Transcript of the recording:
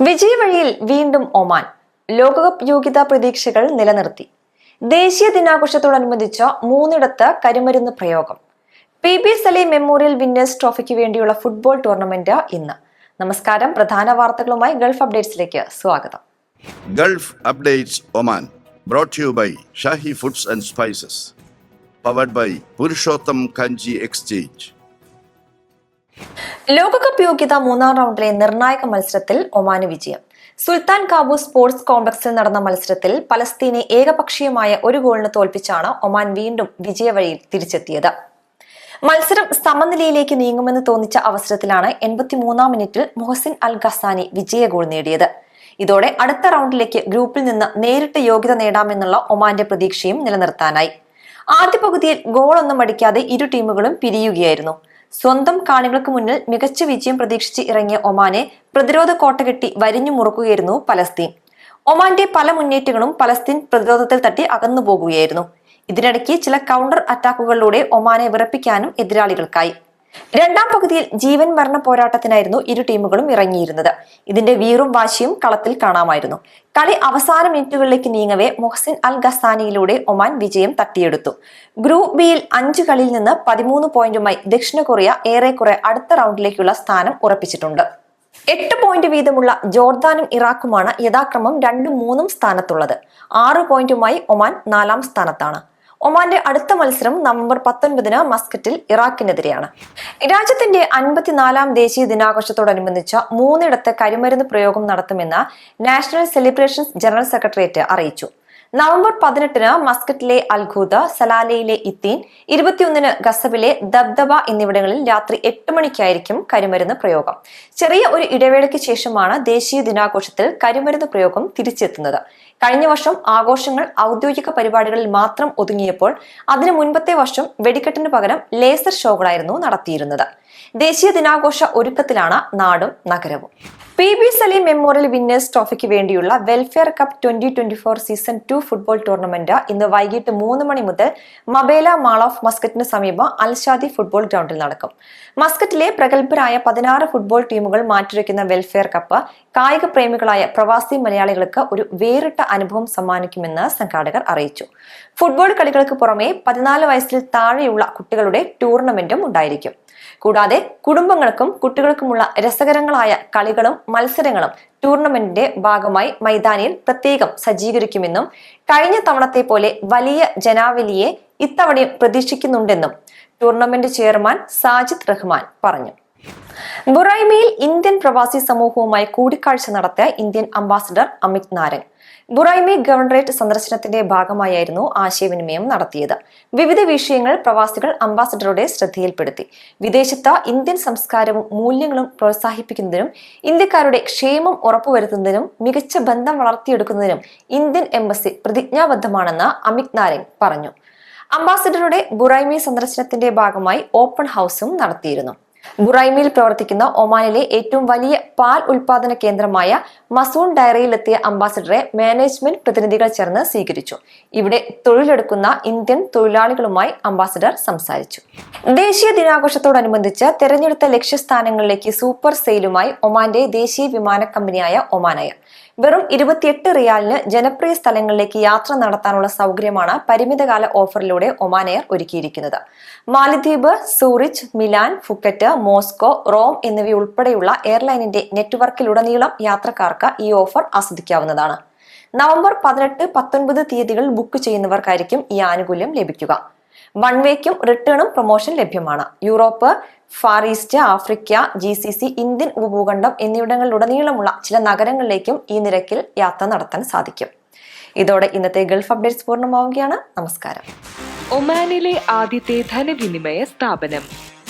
വിജയവഴിയിൽ വീണ്ടും ഒമാൻ ലോകകപ്പ് യോഗ്യതാ പ്രതീക്ഷകൾ നിലനിർത്തി. ദേശീയ ദിനാഘോഷത്തോടനുബന്ധിച്ച മൂന്നിടത്ത് കരിമരുന്ന് പ്രയോഗം. P B Saleem memorial winners ട്രോഫിക്ക് വേണ്ടിയുള്ള ഫുട്ബോൾ ടൂർണമെന്റ് ഇന്ന്. നമസ്കാരം. പ്രധാന വാർത്തകളുമായി ഗൾഫ് അപ്ഡേറ്റ്സിലേക്ക് സ്വാഗതം. Gulf updates Oman brought you by Shahi foods and spices. Powered by Purushottam Kanji exchange. ലോകകപ്പ് യോഗ്യത മൂന്നാം റൗണ്ടിലെ നിർണായക മത്സരത്തിൽ ഒമാന് വിജയം. സുൽത്താൻ കാബു സ്പോർട്സ് കോംപ്ലക്സിൽ നടന്ന മത്സരത്തിൽ പലസ്തീനെ ഏകപക്ഷീയമായ ഒരു ഗോളിന് തോൽപ്പിച്ചാണ് ഒമാൻ വീണ്ടും വിജയവഴിയിൽ തിരിച്ചെത്തിയത്. മത്സരം സമനിലയിലേക്ക് നീങ്ങുമെന്ന് തോന്നിച്ച അവസരത്തിലാണ് എൺപത്തിമൂന്നാം മിനിറ്റിൽ മുഹസിൻ അൽ ഖസാനി വിജയ ഗോൾ നേടിയത്. ഇതോടെ അടുത്ത റൗണ്ടിലേക്ക് ഗ്രൂപ്പിൽ നിന്ന് നേരിട്ട് യോഗ്യത നേടാമെന്നുള്ള ഒമാന്റെ പ്രതീക്ഷയും നിലനിർത്താനായി. ആദ്യ പകുതിയിൽ ഗോളൊന്നും അടിക്കാതെ ഇരു ടീമുകളും പിരിയുകയായിരുന്നു. സ്വന്തം കാണികൾക്ക് മുന്നിൽ മികച്ച വിജയം പ്രതീക്ഷിച്ച് ഇറങ്ങിയ ഒമാനെ പ്രതിരോധ കോട്ട കെട്ടി വരിഞ്ഞു മുറുക്കുകയായിരുന്നു പലസ്തീൻ. ഒമാന്റെ പല മുന്നേറ്റങ്ങളും പലസ്തീൻ പ്രതിരോധത്തിൽ തട്ടി അകന്നു പോകുകയായിരുന്നു ഇതിനിടയ്ക്ക് ചില കൗണ്ടർ അറ്റാക്കുകളിലൂടെ ഒമാനെ വിറപ്പിക്കാനും എതിരാളികൾക്കായി. രണ്ടാം പകുതിയിൽ ജീവൻ മരണ പോരാട്ടത്തിനായിരുന്നു ഇരു ടീമുകളും ഇറങ്ങിയിരുന്നത്. ഇതിന്റെ വീറും വാശിയും കളത്തിൽ കാണാമായിരുന്നു. കളി അവസാന മിനിറ്റുകളിലേക്ക് നീങ്ങവേ മൊഹസിൻ അൽ ഗസാനിയിലൂടെ ഒമാൻ വിജയം തട്ടിയെടുത്തു. ഗ്രൂപ്പ് ബിയിൽ അഞ്ച് കളിയിൽ നിന്ന് പതിമൂന്ന് പോയിന്റുമായി ദക്ഷിണ കൊറിയ ഏറെക്കുറെ അടുത്ത റൗണ്ടിലേക്കുള്ള സ്ഥാനം ഉറപ്പിച്ചിട്ടുണ്ട്. എട്ട് പോയിന്റ് വീതമുള്ള ജോർദാനും ഇറാഖുമാണ് യഥാക്രമം രണ്ടും മൂന്നും സ്ഥാനത്തുള്ളത്. ആറ് പോയിന്റുമായി ഒമാൻ നാലാം സ്ഥാനത്താണ്. ഒമാന്റെ അടുത്ത മത്സരം നവംബർ പത്തൊൻപതിന് മസ്കറ്റിൽ ഇറാഖിനെതിരെയാണ്. രാജ്യത്തിന്റെ അൻപത്തിനാലാം ദേശീയ ദിനാഘോഷത്തോടനുബന്ധിച്ച് മൂന്നിടത്ത് കരിമരുന്ന് പ്രയോഗം നടത്തുമെന്ന് നാഷണൽ സെലിബ്രേഷൻസ് ജനറൽ സെക്രട്ടേറിയറ്റ് അറിയിച്ചു. നവംബർ പതിനെട്ടിന് മസ്കറ്റിലെ അൽഖൂദ സലാലയിലെ ഇത്തീൻ ഇരുപത്തിയൊന്നിന് ഗസബിലെ ദബ്ദബ എന്നിവിടങ്ങളിൽ രാത്രി എട്ട് മണിക്കായിരിക്കും കരിമരുന്ന് പ്രയോഗം. ചെറിയ ഒരു ഇടവേളയ്ക്ക് ശേഷമാണ് ദേശീയ ദിനാഘോഷത്തിൽ കരിമരുന്ന് പ്രയോഗം തിരിച്ചെത്തുന്നത്. കഴിഞ്ഞ വർഷം ആഘോഷങ്ങൾ ഔദ്യോഗിക പരിപാടികളിൽ മാത്രം ഒതുങ്ങിയപ്പോൾ അതിനു മുൻപത്തെ വർഷം വെടിക്കെട്ടിന് പകരം ലേസർ ഷോകളായിരുന്നു നടത്തിയിരുന്നത്. ദേശീയ ദിനാഘോഷ ഒരുക്കത്തിലാണ് നാടും നഗരവും. P B Saleem memorial winners ട്രോഫിക്ക് വേണ്ടിയുള്ള welfare cup twenty twenty four season two football tournament ഇന്ന് വൈകിട്ട് മൂന്ന് മണി മുതൽ മബേല മാൾ ഓഫ് മസ്കറ്റിന് സമീപം അൽഷാദി ഫുട്ബോൾ ഗ്രൗണ്ടിൽ നടക്കും. മസ്കറ്റിലെ പ്രഗത്ഭരായ പതിനാറ് ഫുട്ബോൾ ടീമുകൾ മാറ്റിവെക്കുന്ന വെൽഫെയർ കപ്പ് കായിക പ്രേമികളായ പ്രവാസി മലയാളികൾക്ക് ഒരു വേറിട്ട അനുഭവം സമ്മാനിക്കുമെന്ന് സംഘാടകർ അറിയിച്ചു. ഫുട്ബോൾ കളികൾക്ക് പുറമെ പതിനാല് വയസ്സിൽ താഴെയുള്ള കുട്ടികളുടെ ടൂർണമെന്റും ഉണ്ടായിരിക്കും. കൂടാതെ കുടുംബങ്ങൾക്കും കുട്ടികൾക്കുമുള്ള രസകരങ്ങളായ കളികളും മത്സരങ്ങളും ടൂർണമെന്റിന്റെ ഭാഗമായി മൈതാനിയിൽ പ്രത്യേകം സജ്ജീകരിക്കുമെന്നും കഴിഞ്ഞ തവണത്തെ പോലെ വലിയ ജനാവലിയെ ഇത്തവണയും പ്രതീക്ഷിക്കുന്നുണ്ടെന്നും ടൂർണമെന്റ് ചെയർമാൻ സാജിദ് റഹ്മാൻ പറഞ്ഞു. ബുറൈമയിൽ ഇന്ത്യൻ പ്രവാസി സമൂഹവുമായി കൂടിക്കാഴ്ച നടത്തിയ Indian ambassador Amit Narang Buraimi governorate സന്ദർശനത്തിന്റെ ഭാഗമായായിരുന്നു ആശയവിനിമയം നടത്തിയത്. വിവിധ വിഷയങ്ങൾ പ്രവാസികൾ അംബാസഡറുടെ ശ്രദ്ധയിൽപ്പെടുത്തി. വിദേശത്ത് ഇന്ത്യൻ സംസ്കാരവും മൂല്യങ്ങളും പ്രോത്സാഹിപ്പിക്കുന്നതിനും ഇന്ത്യക്കാരുടെ ക്ഷേമം ഉറപ്പുവരുത്തുന്നതിനും മികച്ച ബന്ധം വളർത്തിയെടുക്കുന്നതിനും ഇന്ത്യൻ എംബസി പ്രതിജ്ഞാബദ്ധമാണെന്ന് അമിത് നാരംഗ് പറഞ്ഞു. അംബാസിഡറുടെ ബുറൈമി സന്ദർശനത്തിന്റെ ഭാഗമായി ഓപ്പൺ ഹൗസും നടത്തിയിരുന്നു. ബുറൈമിയിൽ പ്രവർത്തിക്കുന്ന ഒമാനിലെ ഏറ്റവും വലിയ പാൽ ഉൽപാദന കേന്ദ്രമായ മസൂൺ ഡയറിയിലെത്തിയ അംബാസിഡറെ മാനേജ്മെന്റ് പ്രതിനിധികൾ ചേർന്ന് സ്വീകരിച്ചു. ഇവിടെ തൊഴിലെടുക്കുന്ന ഇന്ത്യൻ തൊഴിലാളികളുമായി അംബാസിഡർ സംസാരിച്ചു. ദേശീയ ദിനാഘോഷത്തോടനുബന്ധിച്ച് തെരഞ്ഞെടുത്ത ലക്ഷ്യസ്ഥാനങ്ങളിലേക്ക് സൂപ്പർ സെയിലുമായി ഒമാന്റെ ദേശീയ വിമാന കമ്പനിയായ ഒമാനയർ വെറും ഇരുപത്തിയെട്ട് റിയാലിന് ജനപ്രിയ സ്ഥലങ്ങളിലേക്ക് യാത്ര നടത്താനുള്ള സൗകര്യമാണ് പരിമിതകാല ഓഫറിലൂടെ ഒമാനയർ ഒരുക്കിയിരിക്കുന്നത്. Maldives Zurich Milan Phuket Moscow Rome എന്നിവയുൾപ്പെടെയുള്ള എയർലൈനിന്റെ നെറ്റ്വർക്കിലുടനീളം യാത്രക്കാർക്ക് ഈ ഓഫർ ആസ്വദിക്കാവുന്നതാണ്. നവംബർ പതിനെട്ട് പത്തൊൻപത് തീയതികൾ ബുക്ക് ചെയ്യുന്നവർക്കായിരിക്കും ഈ ആനുകൂല്യം ലഭിക്കുക. വൺ വേക്കും റിട്ടേണും പ്രൊമോഷൻ ലഭ്യമാണ്. Europe Far East Africa G C C Indian ഉപഭൂഖണ്ഡം എന്നിവിടങ്ങളിലുടനീളമുള്ള ചില നഗരങ്ങളിലേക്കും ഈ നിരക്കിൽ യാത്ര നടത്താൻ സാധിക്കും. ഇതോടെ ഇന്നത്തെ ഗൾഫ് അപ്ഡേറ്റ്സ് പൂർണമാവുകയാണ്. നമസ്കാരം. ഒമാനിലെ ആദ്യത്തെ ധനവിനിമയ സ്ഥാപനം.